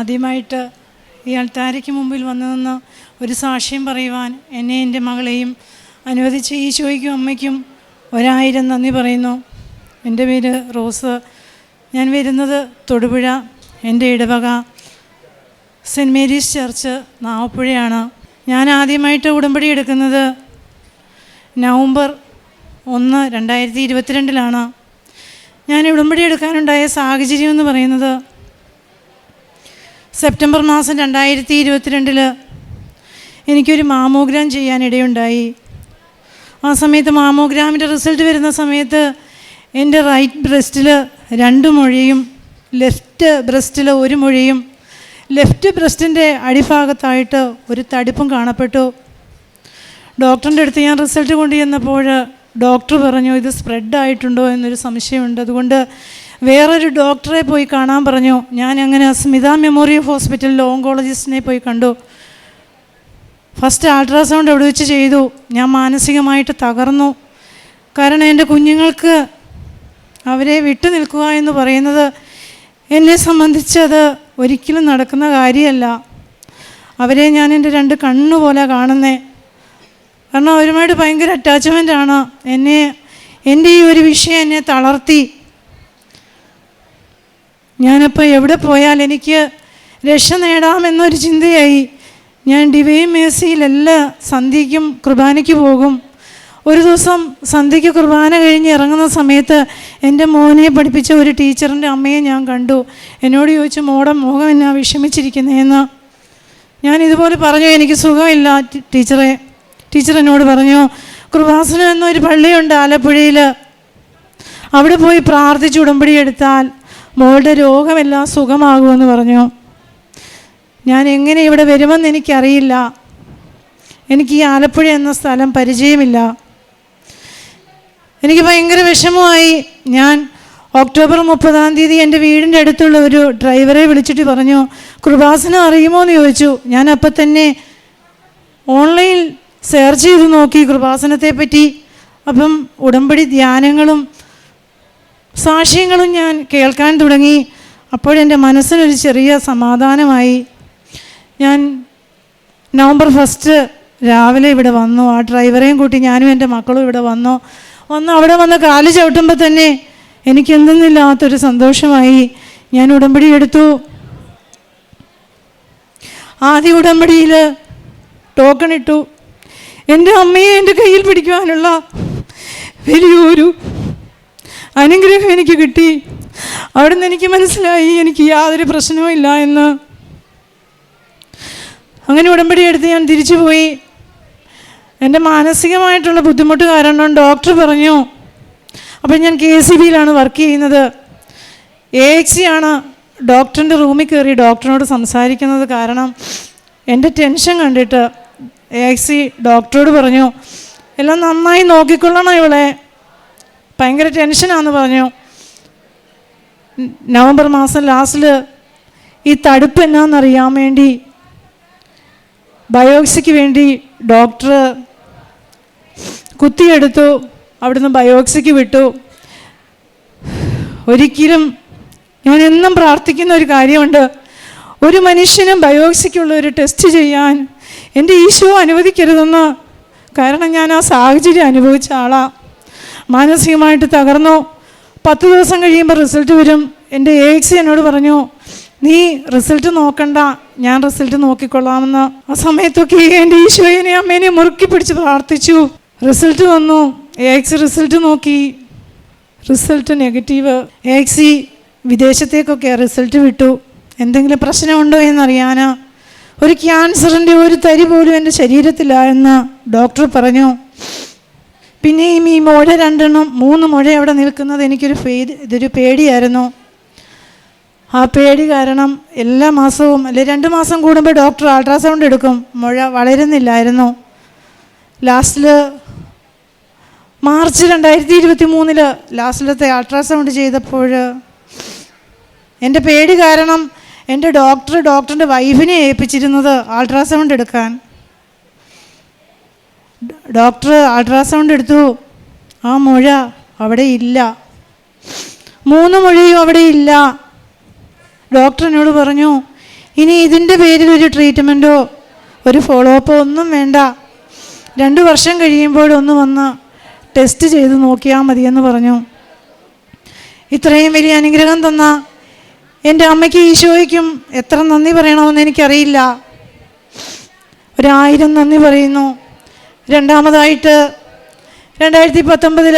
ആദ്യമായിട്ട് ഈ അൾത്താരയ്ക്ക് മുമ്പിൽ വന്നു നിന്ന് ഒരു സാക്ഷ്യം പറയുവാൻ എന്നെ എന്റെ മകളെയും അനുവദിച്ച ഈശോയ്ക്കും അമ്മയ്ക്കും ഒരായിരം നന്ദി പറയുന്നു. എന്റെ പേര് റോസ്. ഞാൻ വരുന്നത് തൊടുപുഴ എന്റെ ഇടവക സെന്റ് മേരീസ് ചർച്ച് നാവപ്പുഴയാണ്. ഞാൻ ആദ്യമായിട്ട് ഉടമ്പടി എടുക്കുന്നത് നവംബർ ഒന്ന് രണ്ടായിരത്തി ഇരുപത്തിരണ്ടിലാണ്. ഞാൻ ഉടമ്പടി എടുക്കാനുണ്ടായ സാഹചര്യം എന്ന് പറയുന്നത് സെപ്റ്റംബർ മാസം രണ്ടായിരത്തി ഇരുപത്തിരണ്ടിൽ എനിക്കൊരു മാമോഗ്രാം ചെയ്യാനിടയുണ്ടായി ആ സമയത്ത് മാമോഗ്രാമിന്റെ റിസൾട്ട് വരുന്ന സമയത്ത് എന്റെ റൈറ്റ് ബ്രസ്റ്റിൽ രണ്ട് മൊഴിയും ലെഫ്റ്റ് ബ്രസ്റ്റിൽ ഒരു മൊഴിയും ലെഫ്റ്റ് ബ്രസ്റ്റിന്റെ അടിഭാഗത്തായിട്ട് ഒരു തടിപ്പും കാണപ്പെട്ടു. ഡോക്ടറിന്റെ അടുത്ത് ഞാൻ റിസൾട്ട് കൊണ്ടു ചെന്നപ്പോൾ ഡോക്ടർ പറഞ്ഞു ഇത് സ്പ്രെഡ് ആയിട്ടുണ്ടോ? എന്നൊരു സംശയമുണ്ട്. അതുകൊണ്ട് വേറൊരു ഡോക്ടറെ പോയി കാണാൻ പറഞ്ഞു. ഞാൻ അങ്ങനെ സ്മിത മെമ്മോറിയൽ ഹോസ്പിറ്റലിൽ ഓങ്കോളജിസ്റ്റിനെ പോയി കണ്ടു. ഫസ്റ്റ് അൾട്രാസൗണ്ട് എവിടെ വെച്ച് ചെയ്തു? ഞാൻ മാനസികമായിട്ട് തകർന്നു. കാരണം എന്റെ കുഞ്ഞുങ്ങൾക്ക് അവരെ വിട്ടു നിൽക്കുക എന്ന് പറയുന്നത് എന്നെ സംബന്ധിച്ചത് ഒരിക്കലും നടക്കുന്ന കാര്യമല്ല. അവരെ ഞാൻ എന്റെ രണ്ട് കണ്ണു പോലെ കാണുന്നേ. കാരണം അവരുമായിട്ട് ഭയങ്കര അറ്റാച്ച്മെന്റ് ആണ്. എന്നെ എന്റെ ഈ ഒരു വിഷയം എന്നെ തളർത്തി. ഞാനപ്പോൾ എവിടെ പോയാൽ എനിക്ക് രക്ഷ നേടാമെന്നൊരു ചിന്തയായി. ഞാൻ ഡിവൈൻ മേസിയിലല്ല സന്ധ്യയ്ക്കും കുർബാനയ്ക്ക് പോകും. ഒരു ദിവസം സന്ധ്യയ്ക്ക് കുർബാന കഴിഞ്ഞ് ഇറങ്ങുന്ന സമയത്ത് എന്റെ മോനെ പഠിപ്പിച്ച ഒരു ടീച്ചറിന്റെ അമ്മയെ ഞാൻ കണ്ടു. എന്നോട് ചോദിച്ചു മോടെ മോഹം എന്നാ വിഷമിച്ചിരിക്കുന്നതെന്ന് ഞാൻ ഇതുപോലെ പറഞ്ഞു എനിക്ക് സുഖമില്ല ടീച്ചറെ. ടീച്ചർ എന്നോട് പറഞ്ഞു കൃപാസനം എന്നൊരു പള്ളിയുണ്ട് ആലപ്പുഴയിൽ അവിടെ പോയി പ്രാർത്ഥിച്ച് ഉടമ്പടി എടുത്താൽ മോളുടെ രോഗമെല്ലാം സുഖമാകുമെന്ന് പറഞ്ഞു. ഞാൻ എങ്ങനെ ഇവിടെ വരുമെന്ന് എനിക്കറിയില്ല. എനിക്ക് ഈ ആലപ്പുഴ എന്ന സ്ഥലം പരിചയമില്ല. എനിക്ക് ഭയങ്കര വിഷമമായി. ഞാൻ ഒക്ടോബർ മുപ്പതാം തീയതി എന്റെ വീടിന്റെ അടുത്തുള്ള ഒരു ഡ്രൈവറെ വിളിച്ചിട്ട് പറഞ്ഞു കൃപാസനം അറിയുമോ? എന്ന് ചോദിച്ചു. ഞാൻ അപ്പം തന്നെ ഓൺലൈനിൽ സെർച്ച് ചെയ്ത് നോക്കി കൃപാസനത്തെ പറ്റി അപ്പം ഉടമ്പടി ധ്യാനങ്ങളും സാക്ഷ്യങ്ങളും ഞാൻ കേൾക്കാൻ തുടങ്ങി. അപ്പോഴെന്റെ മനസ്സിനൊരു ചെറിയ സമാധാനമായി. ഞാൻ നവംബർ ഫസ്റ്റ് രാവിലെ ഇവിടെ വന്നു. ആ ഡ്രൈവറെയും കൂട്ടി ഞാനും എന്റെ മക്കളും ഇവിടെ വന്നു. വന്ന് അവിടെ വന്ന് കാൽ ചവിട്ടുമ്പോൾ തന്നെ എനിക്ക് എന്തെന്നില്ലാത്തൊരു സന്തോഷമായി. ഞാൻ ഉടമ്പടി എടുത്തു. ആദ്യ ഉടമ്പടിയിൽ ടോക്കൺ ഇട്ടു. എന്റെ അമ്മയെ എന്റെ കയ്യിൽ പിടിക്കുവാനുള്ള വലിയൊരു അനുഗ്രഹം എനിക്ക് കിട്ടി. അവിടെ നിന്ന് എനിക്ക് മനസ്സിലായി എനിക്ക് യാതൊരു പ്രശ്നവും ഇല്ല എന്ന്. അങ്ങനെ ഉടമ്പടി എടുത്ത് ഞാൻ തിരിച്ചു പോയി. എന്റെ മാനസികമായിട്ടുള്ള ബുദ്ധിമുട്ട് കാരണം ഡോക്ടർ പറഞ്ഞു അപ്പം ഞാൻ കെ സി ബിയിലാണ് വർക്ക് ചെയ്യുന്നത്. എ എക്സി ആണ് ഡോക്ടറിന്റെ റൂമിൽ കയറി ഡോക്ടറിനോട് സംസാരിക്കുന്നത് കാരണം എന്റെ ടെൻഷൻ കണ്ടിട്ട് എ എക്സി ഡോക്ടറോട് പറഞ്ഞു എല്ലാം നന്നായി നോക്കിക്കൊള്ളണം ഇവളെ. ഭയങ്കര ടെൻഷനാന്ന് പറഞ്ഞു. നവംബർ മാസം ലാസ്റ്റിൽ ഈ തടുപ്പ് എന്നാന്നറിയാൻ വേണ്ടി ബയോപ്സിക്ക് വേണ്ടി ഡോക്ടർ കുത്തിയെടുത്തു അവിടുന്ന് ബയോപ്സിക്ക് വിട്ടു. ഒരിക്കലും ഞാൻ എന്നും പ്രാർത്ഥിക്കുന്ന ഒരു കാര്യമുണ്ട്. ഒരു മനുഷ്യനും ബയോപ്സിക്കുള്ള ഒരു ടെസ്റ്റ് ചെയ്യാൻ എന്റെ ഈശോ അനുവദിക്കരുതെന്ന്. കാരണം ഞാൻ ആ സാഹചര്യം അനുഭവിച്ച ആളാണ് മാനസികമായിട്ട് തകർന്നു. പത്ത് ദിവസം കഴിയുമ്പോൾ റിസൾട്ട് വരും. എന്റെ എ എക്സി എന്നോട് പറഞ്ഞു നീ റിസൾട്ട് നോക്കണ്ട. ഞാൻ റിസൾട്ട് നോക്കിക്കൊള്ളാമെന്ന്. ആ സമയത്തൊക്കെ എന്റെ ഈശോയനെ അമ്മേനെ മുറുക്കി പിടിച്ച് പ്രാർത്ഥിച്ചു. റിസൾട്ട് വന്നു. എ എക്സി റിസൾട്ട് നോക്കി. റിസൾട്ട് നെഗറ്റീവ് എ എക്സി വിദേശത്തേക്കൊക്കെ റിസൾട്ട് വിട്ടു. എന്തെങ്കിലും പ്രശ്നമുണ്ടോ എന്നറിയാനാ. ഒരു ക്യാൻസറിന്റെ ഒരു തരി പോലും എന്റെ ശരീരത്തില്ല എന്ന് ഡോക്ടർ പറഞ്ഞു. പിന്നെയും ഈ മുഴ രണ്ടെണ്ണം മൂന്ന് മുഴ അവിടെ നിൽക്കുന്നത് എനിക്കൊരു പേടി ഇതൊരു പേടിയായിരുന്നു. ആ പേടി കാരണം എല്ലാ മാസവും അല്ലെ രണ്ട് മാസം കൂടുമ്പോൾ ഡോക്ടർ അൾട്രാസൗണ്ട് എടുക്കും. മുഴ വളരുന്നില്ലായിരുന്നു. ലാസ്റ്റിൽ മാർച്ച് രണ്ടായിരത്തി ഇരുപത്തി മൂന്നിൽ ലാസ്റ്റിലത്തെ അൾട്രാസൗണ്ട് ചെയ്തപ്പോൾ എന്റെ പേടി കാരണം എന്റെ ഡോക്ടർ ഡോക്ടറിന്റെ വൈഫിനെ ഏൽപ്പിച്ചിരുന്നത് അൾട്രാസൗണ്ട് എടുക്കാൻ. ഡോക്ടർ അൾട്രാസൗണ്ട് എടുത്തു. ആ മുഴ അവിടെ ഇല്ല. മൂന്ന് മുഴയും അവിടെ ഇല്ല. ഡോക്ടർ എന്നോട് പറഞ്ഞു ഇനി ഇതിന്റെ പേരിൽ ഒരു ട്രീറ്റ്മെന്റോ ഒരു ഫോളോ അപ്പോ ഒന്നും വേണ്ട. രണ്ട് വർഷം കഴിയുമ്പോഴൊന്ന് വന്ന് ടെസ്റ്റ് ചെയ്ത് നോക്കിയാൽ മതിയെന്ന് പറഞ്ഞു. ഇത്രയും വലിയ അനുഗ്രഹം തന്ന എന്റെ അമ്മയ്ക്ക് ഈശോയ്ക്കും എത്ര നന്ദി പറയണമെന്ന് എനിക്കറിയില്ല. ഒരായിരം നന്ദി പറയുന്നു. രണ്ടാമതായിട്ട് രണ്ടായിരത്തി പത്തൊമ്പതിൽ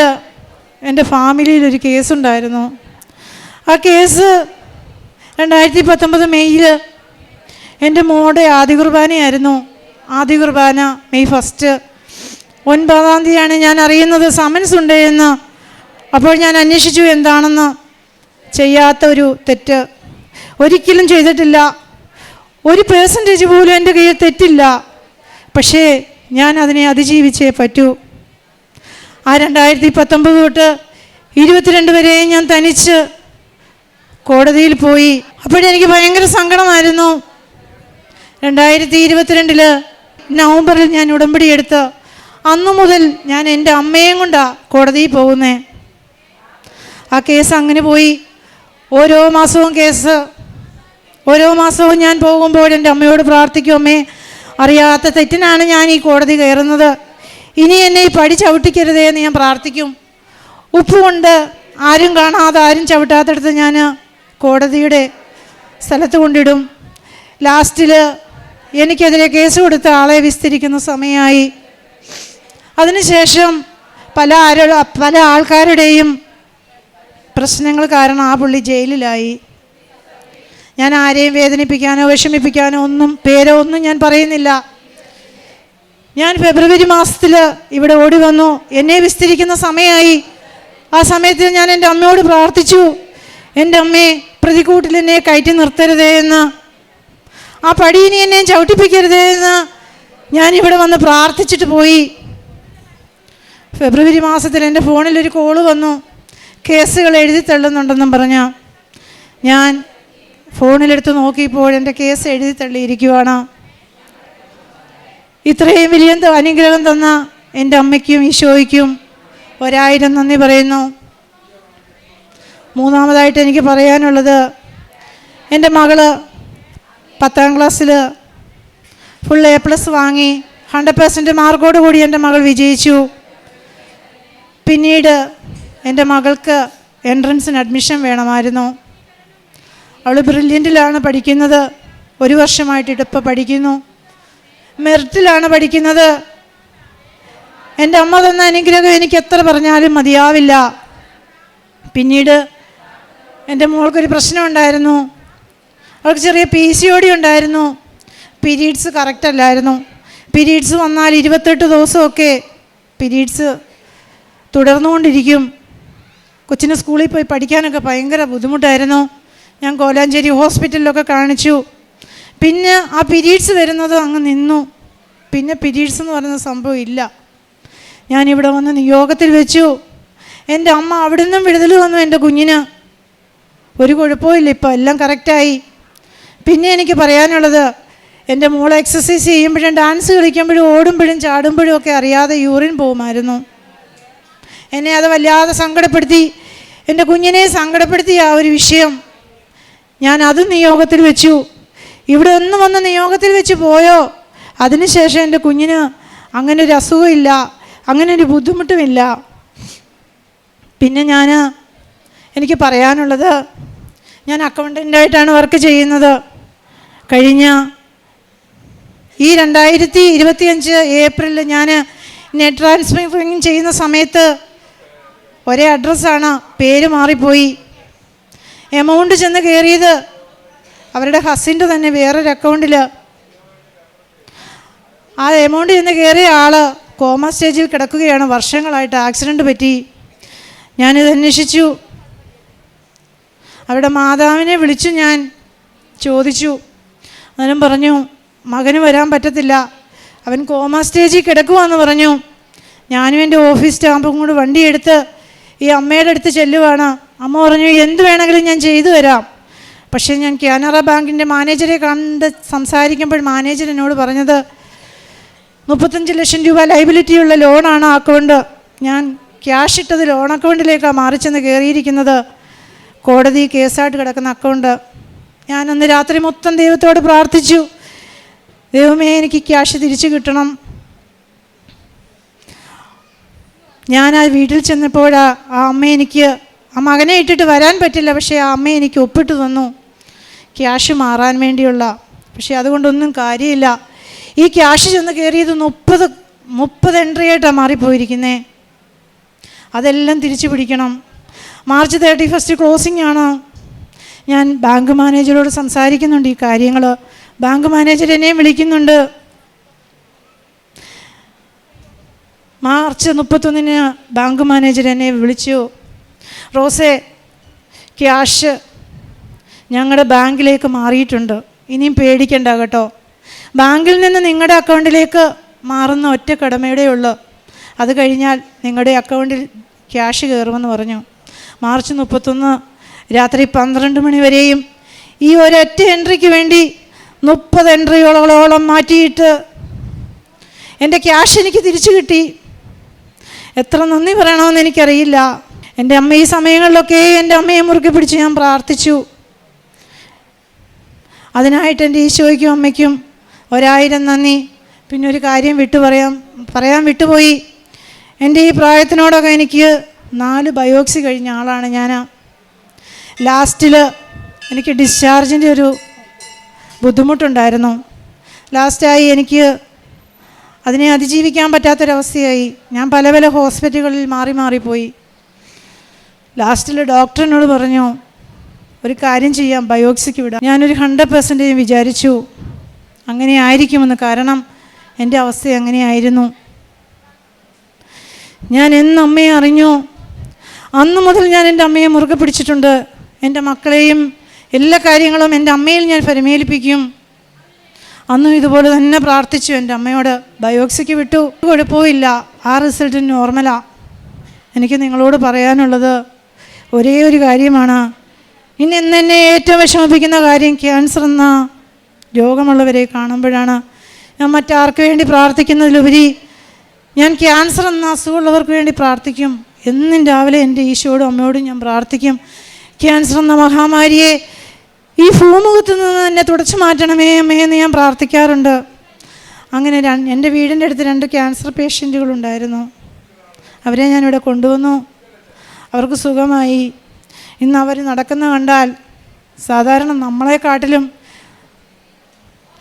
എന്റെ ഫാമിലിയിൽ ഒരു കേസുണ്ടായിരുന്നു. ആ കേസ് രണ്ടായിരത്തി പത്തൊമ്പത് മെയ്യിൽ എന്റെ മോടെ ആദ്യ കുർബാനയായിരുന്നു ആദ്യ കുർബാന മെയ് ഫസ്റ്റ്. ഒൻപതാം തീയതിയാണ് ഞാൻ അറിയുന്നത് സമൻസ് ഉണ്ട് എന്ന്. അപ്പോൾ ഞാൻ അന്വേഷിച്ചു എന്താണെന്ന് ചെയ്യാത്ത ഒരു തെറ്റ്. ഒരിക്കലും ചെയ്തിട്ടില്ല. ഒരു പേഴ്സന്റേജ് പോലും എന്റെ കയ്യിൽ തെറ്റില്ല. പക്ഷേ ഞാൻ അതിനെ അതിജീവിച്ചേ പറ്റൂ. ആ രണ്ടായിരത്തി പത്തൊമ്പത് തൊട്ട് ഇരുപത്തിരണ്ട് വരെ ഞാൻ തനിച്ച് കോടതിയിൽ പോയി. അപ്പോഴെനിക്ക് ഭയങ്കര സങ്കടമായിരുന്നു. രണ്ടായിരത്തി ഇരുപത്തിരണ്ടിൽ നവംബറിൽ ഞാൻ ഉടമ്പടി എടുത്ത് അന്നു മുതൽ ഞാൻ എന്റെ അമ്മയെയും കൊണ്ടാണ് കോടതിയിൽ പോകുന്നേ. ആ കേസ് അങ്ങനെ പോയി. ഓരോ മാസവും കേസ്. ഓരോ മാസവും ഞാൻ പോകുമ്പോൾ എന്റെ അമ്മയോട് പ്രാർത്ഥിക്കും അമ്മേ അറിയാത്ത തെറ്റിനാണ് ഞാൻ ഈ കോടതി കയറുന്നത്. ഇനി എന്നെ ഈ പടി ചവിട്ടിക്കരുതേ എന്ന് ഞാൻ പ്രാർത്ഥിക്കും. ഉപ്പുകൊണ്ട് ആരും കാണാതെ ആരും ചവിട്ടാത്തടത്ത് ഞാൻ കോടതിയുടെ സ്ഥലത്ത് കൊണ്ടിടും. ലാസ്റ്റിൽ എനിക്കെതിരെ കേസ് കൊടുത്ത ആളെ വിസ്തരിക്കുന്ന സമയമായി. അതിനുശേഷം പല ആരോ പല ആൾക്കാരുടെയും പ്രശ്നങ്ങൾ കാരണം ആ പുള്ളി ജയിലിലായി. ഞാൻ ആരെയും വേദനിപ്പിക്കാനോ വിഷമിപ്പിക്കാനോ ഒന്നും പേരോ ഒന്നും ഞാൻ പറയുന്നില്ല. ഞാൻ ഫെബ്രുവരി മാസത്തിൽ ഇവിടെ ഓടി വന്നു. എന്നെ വിസ്തരിക്കുന്ന സമയമായി. ആ സമയത്തിൽ ഞാൻ എന്റെ അമ്മയോട് പ്രാർത്ഥിച്ചു. എന്റെ അമ്മയെ പ്രതികൂട്ടിൽ എന്നെ കയറ്റി നിർത്തരുതേ എന്ന്. ആ പടിയിനി എന്നെ ചവിട്ടിപ്പിക്കരുതേ എന്ന് ഞാൻ ഇവിടെ വന്ന് പ്രാർത്ഥിച്ചിട്ട് പോയി. ഫെബ്രുവരി മാസത്തിൽ എന്റെ ഫോണിൽ ഒരു കോൾ വന്നു. കേസുകൾ എഴുതി തള്ളുന്നുണ്ടെന്നും പറഞ്ഞ ഞാൻ ഫോണിലെടുത്ത് നോക്കിയപ്പോൾ എന്റെ കേസ് എഴുതി തള്ളിയിരിക്കുവാണ്. ഇത്രയും വലിയ അനുഗ്രഹം തന്ന എന്റെ അമ്മയ്ക്കും ഈശോയ്ക്കും ഒരായിരം നന്ദി പറയുന്നു. മൂന്നാമതായിട്ട് എനിക്ക് പറയാനുള്ളത് എന്റെ മകൾ പത്താം ക്ലാസ്സിൽ ഫുൾ എ പ്ലസ് വാങ്ങി ഹൺഡ്രഡ് പെർസെന്റ് മാർക്കോട് കൂടി എന്റെ മകൾ വിജയിച്ചു. പിന്നീട് എന്റെ മകൾക്ക് എൻട്രൻസിന് അഡ്മിഷൻ വേണമായിരുന്നു. അവൾ ബ്രില്യന്റിലാണ് പഠിക്കുന്നത്. ഒരു വർഷമായിട്ട് ഇപ്പോൾ പഠിക്കുന്നു. മെറിറ്റിലാണ് പഠിക്കുന്നത്. എന്റെ അമ്മ തന്ന അനുഗ്രഹം എനിക്ക് എത്ര പറഞ്ഞാലും മതിയാവില്ല. പിന്നീട് എന്റെ മോൾക്കൊരു പ്രശ്നമുണ്ടായിരുന്നു അവൾക്ക് ചെറിയ പി സി ഒ ഡി ഉണ്ടായിരുന്നു. പീരീഡ്സ് കറക്റ്റ് അല്ലായിരുന്നു. പീരീഡ്സ് വന്നാൽ ഇരുപത്തെട്ട് ദിവസമൊക്കെ പീരീഡ്സ് തുടർന്നുകൊണ്ടിരിക്കും. കൊച്ചിന് സ്കൂളിൽ പോയി പഠിക്കാനൊക്കെ ഭയങ്കര ബുദ്ധിമുട്ടായിരുന്നു. ഞാൻ കോലാഞ്ചേരി ഹോസ്പിറ്റലിലൊക്കെ കാണിച്ചു. പിന്നെ ആ പിരീഡ്സ് വരുന്നത് അങ്ങ് നിന്നു. പിന്നെ പിരീഡ്സ് എന്ന് പറയുന്ന സംഭവം ഇല്ല. ഞാനിവിടെ വന്ന് യോഗത്തിൽ വെച്ചു. എന്റെ അമ്മ അവിടെ നിന്നും വിടുതൽ വന്നു എന്റെ കുഞ്ഞിന്. ഒരു കുഴപ്പമില്ല ഇപ്പോൾ എല്ലാം കറക്റ്റായി പിന്നെ എനിക്ക് പറയാനുള്ളത് എന്റെ മോൾ എക്സസൈസ് ചെയ്യുമ്പോഴും ഡാൻസ് കളിക്കുമ്പോഴും ഓടുമ്പോഴും ചാടുമ്പോഴും ഒക്കെ അറിയാതെ യൂറിൻ പോകുമായിരുന്നു. എന്നെ അത് വല്ലാതെ സങ്കടപ്പെടുത്തി. എന്റെ കുഞ്ഞിനെ സങ്കടപ്പെടുത്തി ആ ഒരു വിഷയം. ഞാൻ അത് നിയോഗത്തിൽ വെച്ചു. ഇവിടെ ഒന്നും വന്ന് നിയോഗത്തിൽ വെച്ച് പോയോ? അതിനുശേഷം എന്റെ കുഞ്ഞിന് അങ്ങനെ ഒരു അസുഖമില്ല അങ്ങനെ ഒരു ബുദ്ധിമുട്ടുമില്ല. പിന്നെ ഞാൻ എനിക്ക് പറയാനുള്ളത് ഞാൻ അക്കൗണ്ടന്റായിട്ടാണ് വർക്ക് ചെയ്യുന്നത്. കഴിഞ്ഞ ഈ രണ്ടായിരത്തി ഇരുപത്തിയഞ്ച് ഏപ്രിലിൽ ഞാൻ നെറ്റ് ട്രാൻസ്ഫറിങ് ചെയ്യുന്ന സമയത്ത് ഒരേ അഡ്രസ്സാണ് പേര് മാറിപ്പോയി. എമൗണ്ട് ചെന്ന് കയറിയത് അവരുടെ ഹസിന്റെ തന്നെ വേറൊരു അക്കൗണ്ടിൽ ആ എമൗണ്ട് ചെന്ന് കയറിയ ആൾ കോമ സ്റ്റേജിൽ കിടക്കുകയാണ്. വർഷങ്ങളായിട്ട് ആക്സിഡന്റ് പറ്റി. ഞാനിത് അന്വേഷിച്ചു. അവിടെ മാതാവിനെ വിളിച്ചു ഞാൻ ചോദിച്ചു. അന്നേരം പറഞ്ഞു മകന് വരാൻ പറ്റത്തില്ല. അവൻ കോമ സ്റ്റേജിൽ കിടക്കുവാന്ന് പറഞ്ഞു. ഞാനും എന്റെ ഓഫീസ് സ്റ്റാമ്പും കൂടെ വണ്ടിയെടുത്ത് ഈ അമ്മയുടെ അടുത്ത് ചെല്ലുവാണ്. അമ്മ പറഞ്ഞു എന്ത് വേണമെങ്കിലും ഞാൻ ചെയ്തു തരാം. പക്ഷേ ഞാൻ കാനറ ബാങ്കിന്റെ മാനേജറെ കണ്ട് സംസാരിക്കുമ്പോൾ മാനേജർ എന്നോട് പറഞ്ഞത് മുപ്പത്തഞ്ച് ലക്ഷം രൂപ ലൈബിലിറ്റിയുള്ള ലോണാണ് അക്കൗണ്ട് ഞാൻ ക്യാഷ് ഇട്ടത് ലോൺ അക്കൗണ്ടിലേക്കാണ് മാറിച്ചെന്ന് കയറിയിരിക്കുന്നത് കോടതി കേസായിട്ട് കിടക്കുന്ന അക്കൗണ്ട് ഞാനന്ന് രാത്രി മൊത്തം ദൈവത്തോട് പ്രാർത്ഥിച്ചു. ദൈവമേ എനിക്ക് ക്യാഷ് തിരിച്ചു കിട്ടണം. ഞാൻ ആ വീട്ടിൽ ചെന്നപ്പോഴാണ് ആ അമ്മ എനിക്ക് ആ മകനെ ഇട്ടിട്ട് വരാൻ പറ്റില്ല പക്ഷേ ആ അമ്മ എനിക്ക് ഒപ്പിട്ട് തന്നു. ക്യാഷ് മാറാൻ വേണ്ടിയുള്ള പക്ഷേ അതുകൊണ്ടൊന്നും കാര്യമില്ല. ഈ ക്യാഷ് ചെന്ന് കയറിയത് മുപ്പത് മുപ്പത് എൻട്രി ആയിട്ടാണ് മാറിപ്പോയിരിക്കുന്നത് അതെല്ലാം തിരിച്ചു പിടിക്കണം. മാർച്ച് തേർട്ടി ഫസ്റ്റ് ക്ലോസിംഗ് ആണ്. ഞാൻ ബാങ്ക് മാനേജരോട് സംസാരിക്കുന്നുണ്ട് ഈ കാര്യങ്ങൾ ബാങ്ക് മാനേജർ എന്നെയും വിളിക്കുന്നുണ്ട്. മാർച്ച് മുപ്പത്തൊന്നിന് ബാങ്ക് മാനേജർ എന്നെ വിളിച്ചു. റോസെ ക്യാഷ് ഞങ്ങളുടെ ബാങ്കിലേക്ക് മാറിയിട്ടുണ്ട്. ഇനിയും പേടിക്കണ്ട കേട്ടോ. ബാങ്കിൽ നിന്ന് നിങ്ങളുടെ അക്കൗണ്ടിലേക്ക് മാറുന്ന ഒറ്റ കടമയുടെ ഉള്ളു. അത് കഴിഞ്ഞാൽ നിങ്ങളുടെ അക്കൗണ്ടിൽ ക്യാഷ് കയറുമെന്ന് പറഞ്ഞു. മാർച്ച് മുപ്പത്തൊന്ന് രാത്രി പന്ത്രണ്ട് മണി വരെയും ഈ ഒരൊറ്റ എൻട്രിക്ക് വേണ്ടി മുപ്പത് എൻട്രികളോളം മാറ്റിയിട്ട് എന്റെ ക്യാഷ് എനിക്ക് തിരിച്ചു കിട്ടി. എത്ര നന്ദി പറയണമെന്ന് എനിക്കറിയില്ല. എന്റെ അമ്മ ഈ സമയങ്ങളിലൊക്കെ എന്റെ അമ്മയെ മുറുകെ പിടിച്ച് ഞാൻ പ്രാർത്ഥിച്ചു. അതിനായിട്ട് എന്റെ ഈശോയ്ക്കും അമ്മയ്ക്കും ഒരായിരം നന്ദി. പിന്നെ ഒരു കാര്യം വിട്ടു പറയാം. പറയാൻ വിട്ടുപോയി. എന്റെ ഈ പ്രായത്തിനോടൊക്കെ എനിക്ക് നാല് ബയോക്സി കഴിഞ്ഞ ആളാണ് ഞാൻ ലാസ്റ്റിൽ എനിക്ക് ഡിസ്ചാർജിന്റെ ഒരു ബുദ്ധിമുട്ടുണ്ടായിരുന്നു. ലാസ്റ്റായി എനിക്ക് അതിനെ അതിജീവിക്കാൻ പറ്റാത്തൊരവസ്ഥയായി. ഞാൻ പല പല ഹോസ്പിറ്റലുകളിൽ മാറി മാറിപ്പോയി ലാസ്റ്റിൽ ഡോക്ടറിനോട് പറഞ്ഞു ഒരു കാര്യം ചെയ്യാം ബയോക്സിക്ക് വിടാം. ഞാനൊരു ഹൺഡ്രഡ് പെർസെന്റേജ് വിചാരിച്ചു. അങ്ങനെ ആയിരിക്കുമെന്ന് കാരണം എന്റെ അവസ്ഥ അങ്ങനെയായിരുന്നു. ഞാൻ എന്ന് അമ്മയെ അറിഞ്ഞു. അന്ന് മുതൽ ഞാൻ എന്റെ അമ്മയെ മുറുകെ പിടിച്ചിട്ടുണ്ട്. എന്റെ മക്കളെയും എല്ലാ കാര്യങ്ങളും എന്റെ അമ്മയിൽ ഞാൻ പരിമേലിപ്പിക്കും. അന്നും ഇതുപോലെ തന്നെ പ്രാർത്ഥിച്ചു എന്റെ അമ്മയോട്. ബയോക്സിക്ക് വിട്ടു. കുഴപ്പമില്ല ആ റിസൾട്ട് നോർമലാണ് എനിക്ക് നിങ്ങളോട് പറയാനുള്ളത് ഒരേ ഒരു കാര്യമാണ്. ഇനി എന്ന് എന്നെ ഏറ്റവും വിഷമിപ്പിക്കുന്ന കാര്യം ക്യാൻസർ എന്ന രോഗമുള്ളവരെ കാണുമ്പോഴാണ് ഞാൻ മറ്റാർക്ക് വേണ്ടി പ്രാർത്ഥിക്കുന്നതിലുപരി ഞാൻ ക്യാൻസർ എന്ന അസുഖമുള്ളവർക്ക് വേണ്ടി പ്രാർത്ഥിക്കും. എന്നും രാവിലെ എന്റെ ഈശോയോടും അമ്മയോടും ഞാൻ പ്രാർത്ഥിക്കും. ക്യാൻസർ എന്ന മഹാമാരിയെ ഈ ഭൂമുഖത്ത് നിന്ന് എന്നെ തുടച്ചു മാറ്റണമേ അമ്മേ എന്ന് ഞാൻ പ്രാർത്ഥിക്കാറുണ്ട്. അങ്ങനെ എന്റെ വീടിന്റെ അടുത്ത് രണ്ട് ക്യാൻസർ പേഷ്യന്റുകളുണ്ടായിരുന്നു അവരെ ഞാനിവിടെ കൊണ്ടുവന്നു. അവർക്ക് സുഖമായി. ഇന്ന് അവർ നടക്കുന്ന കണ്ടാൽ സാധാരണ നമ്മളെക്കാട്ടിലും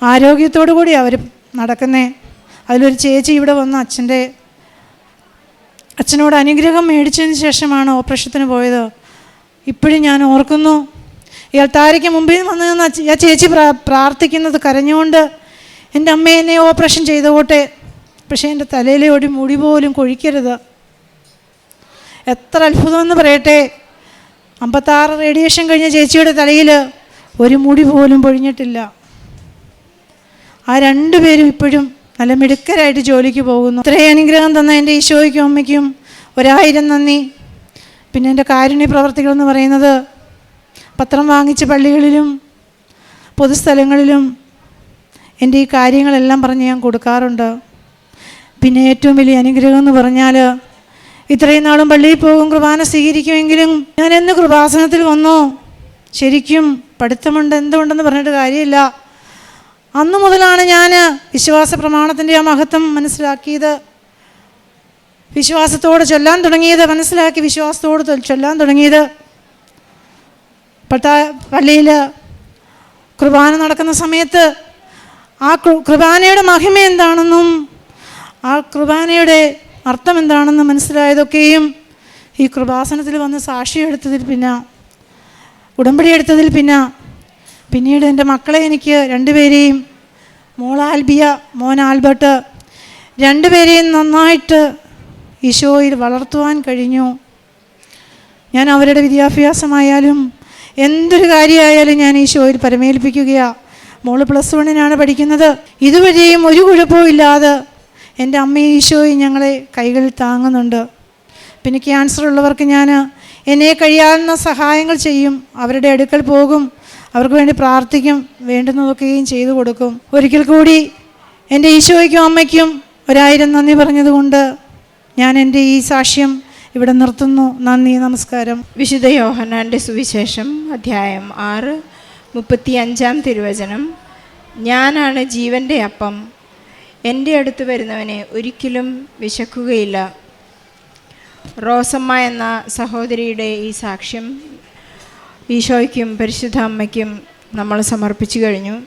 ആരോഗ്യത്തോടു കൂടി അവർ നടക്കുന്നേ. അതിലൊരു ചേച്ചി ഇവിടെ വന്ന് അച്ഛന്റെ അച്ഛനോട് അനുഗ്രഹം മേടിച്ചതിന് ശേഷമാണ് ഓപ്പറേഷത്തിന് പോയത്. ഇപ്പോഴും ഞാൻ ഓർക്കുന്നു. ഇയാൾ താരയ്ക്ക് മുമ്പിൽ വന്ന് ആ ചേച്ചി പ്രാ- പ്രാർത്ഥിക്കുന്നത് കരഞ്ഞുകൊണ്ട് എന്റെ അമ്മ എന്നെ ഓപ്പറേഷൻ ചെയ്തോട്ടെ. പക്ഷേ എന്റെ തലയിലെ ഒരു മുടി പോലും കൊഴിക്കരുത്. എത്ര അത്ഭുതമെന്ന് പറയട്ടെ. അമ്പത്താറ് റേഡിയേഷൻ കഴിഞ്ഞ ചേച്ചിയുടെ തലയിൽ ഒരു മുടി പോലും പൊഴിഞ്ഞിട്ടില്ല. ആ രണ്ടുപേരും ഇപ്പോഴും നല്ല മിടുക്കരായിട്ട് ജോലിക്ക് പോകുന്നു. ഇത്രയും അനുഗ്രഹം തന്ന എന്റെ ഈശോയ്ക്കും അമ്മയ്ക്കും ഒരായിരം നന്ദി. പിന്നെ എന്റെ കാരുണ്യ പ്രവർത്തികളെന്ന് പറയുന്നത് പത്രം വാങ്ങിച്ച പള്ളികളിലും പൊതുസ്ഥലങ്ങളിലും എന്റെ ഈ കാര്യങ്ങളെല്ലാം പറഞ്ഞ് ഞാൻ കൊടുക്കാറുണ്ട്. പിന്നെ ഏറ്റവും വലിയ അനുഗ്രഹം എന്ന് പറഞ്ഞാൽ ഇത്രയും നാളും പള്ളിയിൽ പോകും കുർബാന സ്വീകരിക്കുമെങ്കിലും ഞാൻ എന്ന് കൃപാസനത്തിൽ വന്നോ? ശരിക്കും പഠിത്തമുണ്ട് എന്തുണ്ടെന്ന് പറഞ്ഞിട്ട് കാര്യമില്ല. അന്നു മുതലാണ് ഞാൻ വിശ്വാസ പ്രമാണത്തിന്റെ ആ മഹത്വം മനസ്സിലാക്കിയത്. വിശ്വാസത്തോടെ ചൊല്ലാൻ തുടങ്ങിയത് മനസ്സിലാക്കി വിശ്വാസത്തോട് ചൊല്ലാൻ തുടങ്ങിയത്. പട്ട പള്ളിയിൽ കുർബാന നടക്കുന്ന സമയത്ത് ആ കുർബാനയുടെ മഹിമ എന്താണെന്നും ആ കുർബാനയുടെ അർത്ഥം എന്താണെന്ന് മനസ്സിലായതൊക്കെയും ഈ കൃപാസനത്തിൽ വന്ന് സാക്ഷി എടുത്തതിൽ പിന്നെ ഉടമ്പടി എടുത്തതിൽ പിന്നെ പിന്നീട് എന്റെ മക്കളെ എനിക്ക് രണ്ടുപേരെയും മോൾ ആൽബിയ മോൻ ആൽബർട്ട് രണ്ടുപേരെയും നന്നായിട്ട് ഈശോയിൽ വളർത്തുവാൻ കഴിഞ്ഞു. ഞാൻ അവരുടെ വിദ്യാഭ്യാസമായാലും എന്തൊരു കാര്യമായാലും ഞാൻ ഈശോയിൽ പരമേൽപ്പിക്കുകയാണ് മോൾ പ്ലസ് വണ്ണിനാണ് പഠിക്കുന്നത്. ഇതുവരെയും ഒരു കുഴപ്പവും ഇല്ലാതെ എന്റെ അമ്മയും ഈശോയും ഞങ്ങളെ കൈകളിൽ താങ്ങുന്നുണ്ട്. പിന്നെ ക്യാൻസർ ഉള്ളവർക്ക് ഞാൻ എന്നെ കഴിയാവുന്ന സഹായങ്ങൾ ചെയ്യും. അവരുടെ അടുക്കൽ പോകും. അവർക്ക് വേണ്ടി പ്രാർത്ഥിക്കും വേണ്ടുന്നതൊക്കെയും ചെയ്തു കൊടുക്കും. ഒരിക്കൽ കൂടി എന്റെ ഈശോയ്ക്കും അമ്മയ്ക്കും ഒരായിരം നന്ദി പറഞ്ഞതുകൊണ്ട് ഞാൻ എന്റെ ഈ സാക്ഷ്യം ഇവിടെ നിർത്തുന്നു. നന്ദി നമസ്കാരം. വിശുദ്ധ യോഹനാന്റെ സുവിശേഷം അധ്യായം ആറ് മുപ്പത്തി അഞ്ചാം തിരുവചനം. ഞാനാണ് ജീവന്റെ അപ്പം. എന്റെ അടുത്ത് വരുന്നവനെ ഒരിക്കലും വിശക്കുകയില്ല. റോസമ്മ എന്ന സഹോദരിയുടെ ഈ സാക്ഷ്യം ഈശോയ്ക്കും പരിശുദ്ധ അമ്മയ്ക്കും നമ്മൾ സമർപ്പിച്ചു കഴിഞ്ഞു.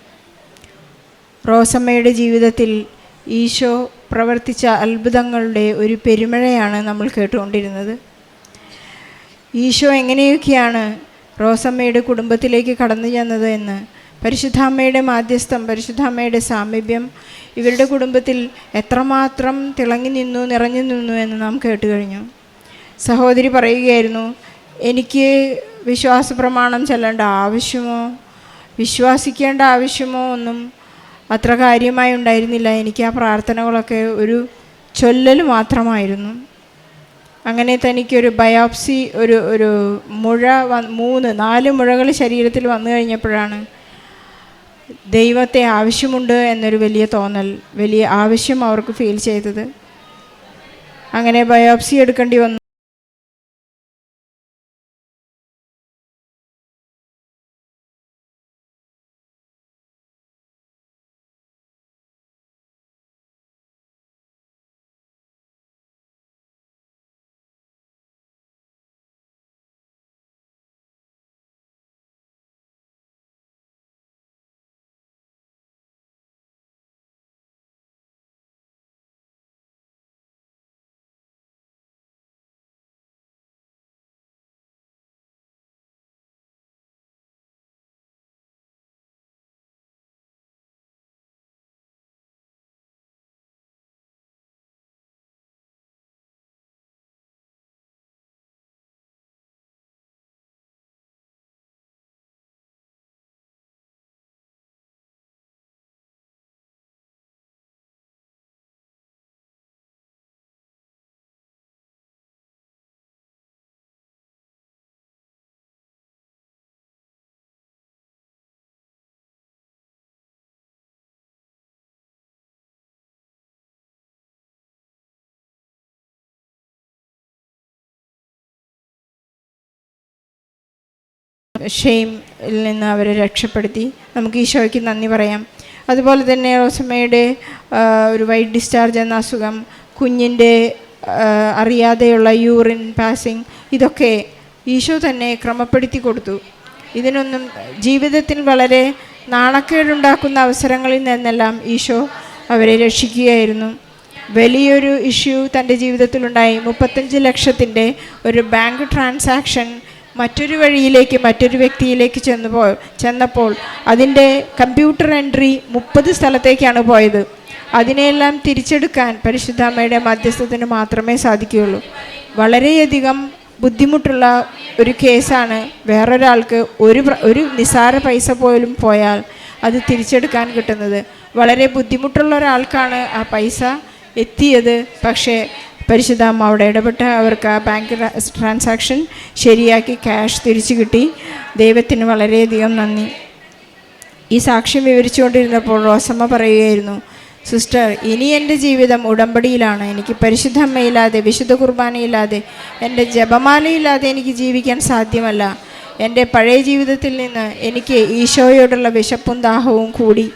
റോസമ്മയുടെ ജീവിതത്തിൽ ഈശോ പ്രവർത്തിച്ച അത്ഭുതങ്ങളുടെ ഒരു പെരുമഴയാണ് നമ്മൾ കേട്ടുകൊണ്ടിരുന്നത്. ഈശോ എങ്ങനെയൊക്കെയാണ് റോസമ്മയുടെ കുടുംബത്തിലേക്ക് കടന്നു ചെന്നത് എന്ന് പരിശുദ്ധാമ്മയുടെ മാധ്യസ്ഥം പരിശുദ്ധാമ്മയുടെ സാമീപ്യം ഇവരുടെ കുടുംബത്തിൽ എത്രമാത്രം തിളങ്ങി നിന്നു നിറഞ്ഞു നിന്നു എന്ന് നാം കേട്ട് കഴിഞ്ഞു. സഹോദരി പറയുകയായിരുന്നു എനിക്ക് വിശ്വാസ പ്രമാണം ചെല്ലേണ്ട ആവശ്യമോ വിശ്വസിക്കേണ്ട ആവശ്യമോ ഒന്നും അത്ര കാര്യമായി ഉണ്ടായിരുന്നില്ല. എനിക്ക് ആ പ്രാർത്ഥനകളൊക്കെ ഒരു ചൊല്ലൽ മാത്രമായിരുന്നു. അങ്ങനെ തനിക്കൊരു ബയോപ്സി ഒരു ഒരു മുഴ മൂന്ന് നാല് മുഴകൾ ശരീരത്തിൽ വന്നു കഴിഞ്ഞപ്പോഴാണ് ദൈവത്തെ ആവശ്യമുണ്ട് എന്നൊരു വലിയ തോന്നൽ വലിയ ആവശ്യം അവർക്ക് ഫീൽ ചെയ്തത്. അങ്ങനെ ബയോപ്സി എടുക്കേണ്ടി വന്നു. ഷെയിമിൽ നിന്ന് അവരെ രക്ഷപ്പെടുത്തി. നമുക്ക് ഈശോയ്ക്ക് നന്ദി പറയാം. അതുപോലെ തന്നെ റോസമ്മയുടെ ഒരു വൈറ്റ് ഡിസ്ചാർജ് എന്ന അസുഖം കുഞ്ഞിന്റെ അറിയാതെയുള്ള യൂറിൻ പാസിങ് ഇതൊക്കെ ഈശോ തന്നെ ക്രമപ്പെടുത്തി കൊടുത്തു. ഇതിനൊന്നും ജീവിതത്തിൽ വളരെ നാണക്കേടുണ്ടാക്കുന്ന അവസരങ്ങളിൽ നിന്നെല്ലാം ഈശോ അവരെ രക്ഷിക്കുകയായിരുന്നു. വലിയൊരു ഇഷ്യൂ തന്റെ ജീവിതത്തിലുണ്ടായി. മുപ്പത്തഞ്ച് ലക്ഷത്തിന്റെ ഒരു ബാങ്ക് ട്രാൻസാക്ഷൻ മറ്റൊരു വഴിയിലേക്ക് മറ്റൊരു വ്യക്തിയിലേക്ക് ചെന്ന് പോ ചെന്നപ്പോൾ അതിന്റെ കമ്പ്യൂട്ടർ എൻട്രി മുപ്പത് സ്ഥലത്തേക്കാണ് പോയത്. അതിനെയെല്ലാം തിരിച്ചെടുക്കാൻ പരിശുദ്ധാമ്മയുടെ മധ്യസ്ഥത്തിന് മാത്രമേ സാധിക്കുകയുള്ളൂ. വളരെയധികം ബുദ്ധിമുട്ടുള്ള ഒരു കേസാണ്. വേറൊരാൾക്ക് ഒരു ഒരു നിസാര പൈസ പോലും പോയാൽ അത് തിരിച്ചെടുക്കാൻ കിട്ടുന്നത്. വളരെ ബുദ്ധിമുട്ടുള്ള ഒരാൾക്കാണ് ആ പൈസ എത്തിയത്. പക്ഷേ പരിശുദ്ധാമ്മ അവിടെ ഇടപെട്ട് അവർക്ക് ആ ബാങ്ക് ട്രാൻസാക്ഷൻ ശരിയാക്കി ക്യാഷ് തിരിച്ചു കിട്ടി. ദൈവത്തിന് വളരെയധികം നന്ദി. ഈ സാക്ഷ്യം വിവരിച്ചുകൊണ്ടിരുന്നപ്പോൾ റോസമ്മ പറയുകയായിരുന്നു സിസ്റ്റർ ഇനി എന്റെ ജീവിതം ഉടമ്പടിയിലാണ്. എനിക്ക് പരിശുദ്ധ അമ്മയില്ലാതെ വിശുദ്ധ കുർബാനയില്ലാതെ എന്റെ ജപമാലയില്ലാതെ എനിക്ക് ജീവിക്കാൻ സാധ്യമല്ല. എന്റെ പഴയ ജീവിതത്തിൽ നിന്ന് എനിക്ക് ഈശോയോടുള്ള വിശപ്പും ദാഹവും കൂടി.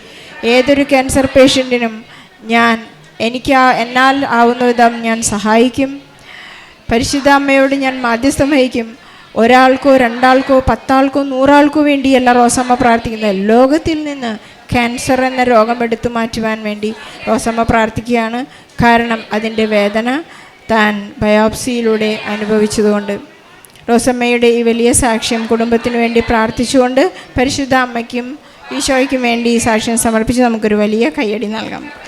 ഏതൊരു ക്യാൻസർ പേഷ്യന്റിനും ഞാൻ എനിക്ക് എന്നാൽ ആവുന്ന വിധം ഞാൻ സഹായിക്കും. പരിശുദ്ധ അമ്മയോട് ഞാൻ മാധ്യസ്ഥം വഹിക്കും. ഒരാൾക്കോ രണ്ടാൾക്കോ പത്താൾക്കോ നൂറാൾക്കോ വേണ്ടിയല്ല റോസമ്മ പ്രാർത്ഥിക്കുന്നത്. ലോകത്തിൽ നിന്ന് ക്യാൻസർ എന്ന രോഗം എടുത്തു മാറ്റുവാൻ വേണ്ടി റോസമ്മ പ്രാർത്ഥിക്കുകയാണ്. കാരണം അതിന്റെ വേദന താൻ ബയോപ്സിയിലൂടെ അനുഭവിച്ചതുകൊണ്ട്. റോസമ്മയുടെ ഈ വലിയ സാക്ഷ്യം കുടുംബത്തിന് വേണ്ടി പ്രാർത്ഥിച്ചുകൊണ്ട് പരിശുദ്ധ അമ്മയ്ക്കും ഈശോയ്ക്കും വേണ്ടി ഈ സാക്ഷ്യം സമർപ്പിച്ച് നമുക്കൊരു വലിയ കയ്യടി നൽകാം.